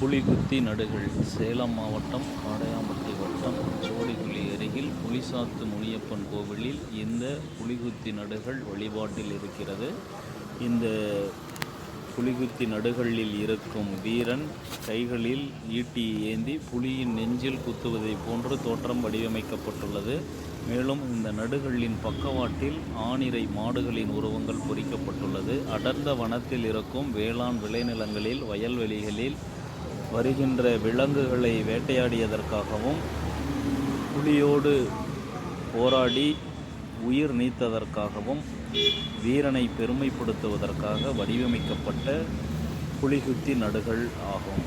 புலிகுத்தி நடுகள் சேலம் மாவட்டம் காடையாம்பட்டி வட்டம் ஜோடிகுழி அருகில் புலிசாத்து முனியப்பன் கோவிலில் இந்த புலிகுத்தி நடுகள் வழிபாட்டில் இருக்கிறது. இந்த புலிகுத்தி நடுகளில் இருக்கும் வீரன் கைகளில் ஈட்டி ஏந்தி புலியின் நெஞ்சில் குத்துவதை போன்று தோற்றம் வடிவமைக்கப்பட்டுள்ளது. மேலும் இந்த நடுகளின் பக்கவாட்டில் ஆணிரை மாடுகளின் உருவங்கள் பொறிக்கப்பட்டுள்ளது. அடர்ந்த வனத்தில் இருக்கும் வேளாண் விளைநிலங்களில் வயல்வெளிகளில் வருகின்ற விலங்குகளை வேட்டையாடியதற்காகவும் புலியோடு போராடி உயிர் நீத்ததற்காகவும் வீரனை பெருமைப்படுத்துவதற்காக வடிவமைக்கப்பட்ட புலிகுத்தி நடுகள் ஆகும்.